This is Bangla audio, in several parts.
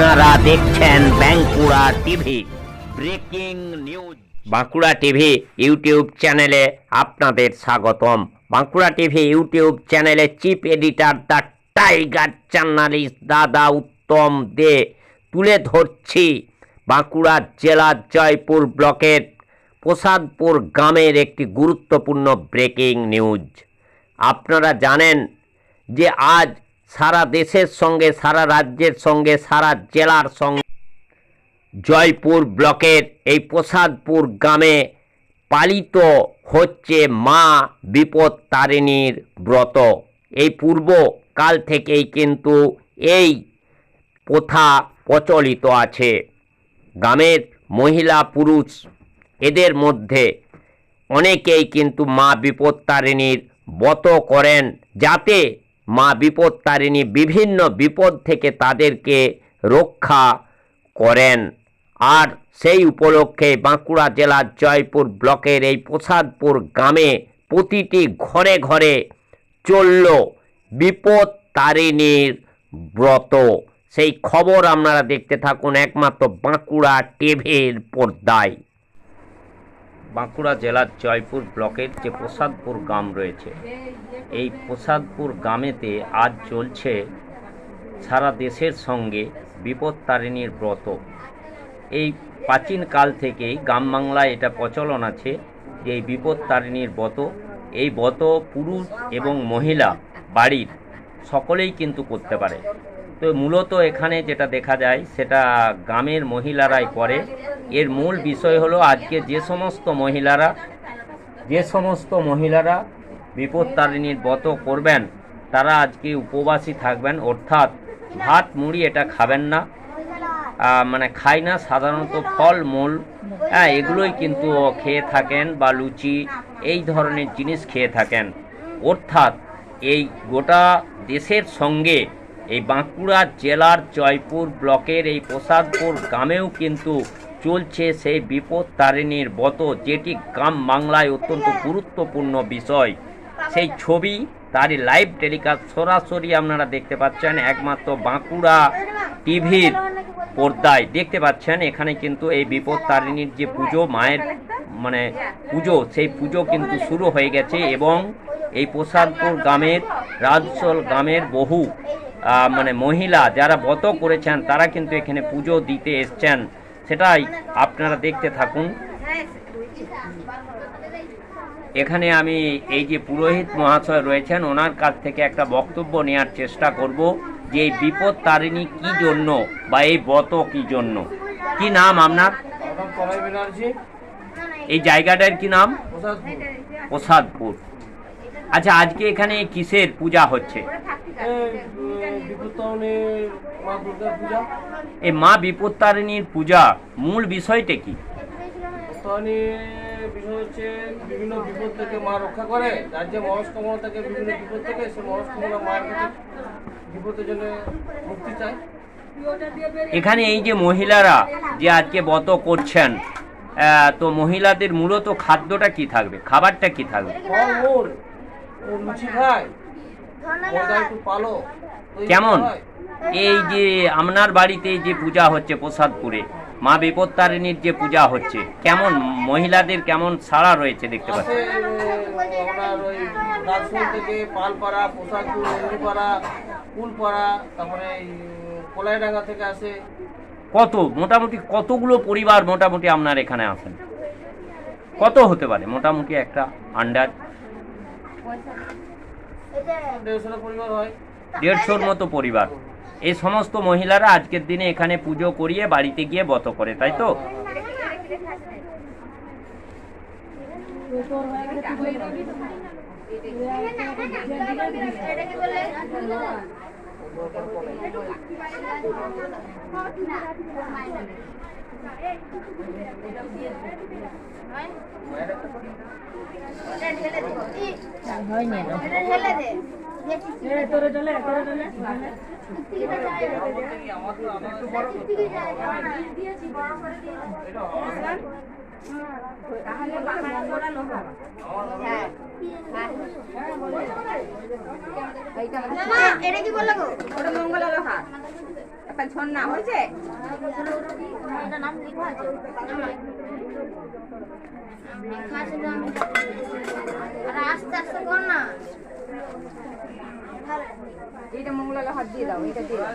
আপনারা দেখছেন Bankura TV, breaking news. Bankura TV YouTube চ্যানেলে আপনাদের স্বাগতম। বাঁকুড়া টিভি ইউটিউব চ্যানেলে chief editor the tiger journalist দাদা উত্তম দে তুলে ধরছি বাঁকুড়া জেলার জয়পুর ব্লকের প্রসাদপুর গ্রামের একটি গুরুত্বপূর্ণ ব্রেকিং নিউজ। আপনারা জানেন যে আজ সারা দেশের সঙ্গে, সারা রাজ্যের সঙ্গে, সারা জেলার সঙ্গে। জয়পুর ব্লকের এই প্রসাদপুর গ্রামে পালিত হচ্ছে মা বিপদ তারিণীর ব্রত। এই পূর্ব কাল থেকেই কিন্তু এই প্রথা প্রচলিত আছে। গ্রামের মহিলা পুরুষ এদের মধ্যে অনেকেই কিন্তু মা বিপত্তারিণীর ব্রত করেন যাতে মা বিপত্তারিণী বিভিন্ন বিপদ থেকে তাদেরকে রক্ষা করেন। আর সেই উপলক্ষে বাঁকুড়া জেলার জয়পুর ব্লকের এই প্রসাদপুর গ্রামে প্রতিটি ঘরে ঘরে চলল বিপদ তারিণীর ব্রত। সেই খবর আপনারা দেখতে থাকুন একমাত্র বাঁকুড়া টিভির পর্দায়। বাঁকুড়া জেলার জয়পুর ব্লকের যে প্রসাদপুর গ্রাম রয়েছে, এই প্রসাদপুর গ্রামেতে আজ চলছে সারা দেশের সঙ্গে বিপদ তারিণীর ব্রত। এই প্রাচীন কাল থেকেই গ্রাম বাংলায় এটা প্রচলন আছে যে এই বিপদ তারিণীর ব্রত। এই ব্রত পুরুষ এবং মহিলা বাড়ির সকলেই কিন্তু করতে পারে। তো মূলত এখানে যেটা দেখা যায়, সেটা গ্রামের মহিলারাই করে। এর মূল বিষয় হলো আজকে যে সমস্ত মহিলারা, যে সমস্ত মহিলারা বিপত্তারিণীর ব্রত করবেন, তারা আজকে উপবাসী থাকবেন। অর্থাৎ ভাত, মুড়ি এটা খাবেন না। মানে খায় না, সাধারণত ফল, মূল হ্যাঁ এগুলোই কিন্তু খেয়ে থাকেন বা লুচি, এই ধরনের জিনিস খেয়ে থাকেন। অর্থাৎ এই গোটা দেশের সঙ্গে এই বাঁকুড়া জেলার জয়পুর ব্লকের এই প্রসাদপুর গ্রামেও কিন্তু চলছে সেই বিপদ তারিণীর ব্রত যেটি গ্রাম বাংলায় অত্যন্ত গুরুত্বপূর্ণ বিষয়। সেই ছবি, তারই লাইভ টেলিকাস্ট সরাসরি আপনারা দেখতে পাচ্ছেন, একমাত্র বাঁকুড়া টিভির পর্দায়। দেখতে পাচ্ছেন, এখানে কিন্তু এই বিপদ তারিণীর যে পুজো, মায়ের মানে পুজো, সেই পুজো কিন্তু শুরু হয়ে গেছে এবং এই প্রসাদপুর গ্রামের রাজসল গ্রামের বহু মানে মহিলা যারা ব্রত করেছেন তারা কিন্তু এখানে পুজো দিতে এসছেন। সেটাই আপনারা দেখতে থাকুন। এখানে আমি এই যে পুরোহিত মহাশয় রয়েছেন ওনার কাছ থেকে একটা বক্তব্য নেওয়ার চেষ্টা করব যে এই বিপদ তারিণী কি জন্য বা এই ব্রত কি জন্য। কি নাম আপনার? এই জায়গাটার কি নাম? প্রসাদপুর। আচ্ছা আজকে এখানে কিসের পূজা হচ্ছে? এই মা বিপত্তারিণীর পূজা মূল বিষয়টা কি? বিষয় হচ্ছে বিভিন্ন বিপদ থেকে মা রক্ষা করে যার মনস্কামনা থাকে বিভিন্ন বিপদ থেকে সে মনস্কামনা মায়ের কাছে বিপদের জন্য মুক্তি চায়। এখানে এই যে মহিলারা যে আজকে ব্রত করছেন তো মহিলাদের মূলত খাদ্যটা কি থাকবে? খাবারটা কি থাকবে? লুচি খায়। কেমন? এই যে আপনার বাড়িতে যে পূজা হচ্ছে প্রসাদপুরে মা বিপত্তারিণীর যে পূজা হচ্ছে কেমন? মহিলাদের কেমন সাড়া রয়েছে দেখতে রাজশাহী থেকে পালপাড়া প্রসাদপুর নন্দীপাড়া কুলপাড়া তারপরে কলাইডাঙ্গা থেকে আসে। কত? মোটামুটি কতগুলো পরিবার মোটামুটি আপনার এখানে আছেন? কত হতে পারে? মোটামুটি একটা হয় দেড়শোর মতো পরিবার এই সমস্ত মহিলারা আজকের দিনে এখানে পুজো করিয়ে বাড়িতে গিয়ে বত করে তাই তো এটা কি বলল ওটা মঙ্গলা লোহা একটা ঝর্ণা হয়েছে? নাম লেখা আছে। লেখা আছে আস্তে আস্তে কর না এইটা মঙ্গলালে হাত দিয়ে দাও এটা দিয়ে দাও।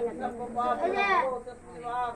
যা দরকার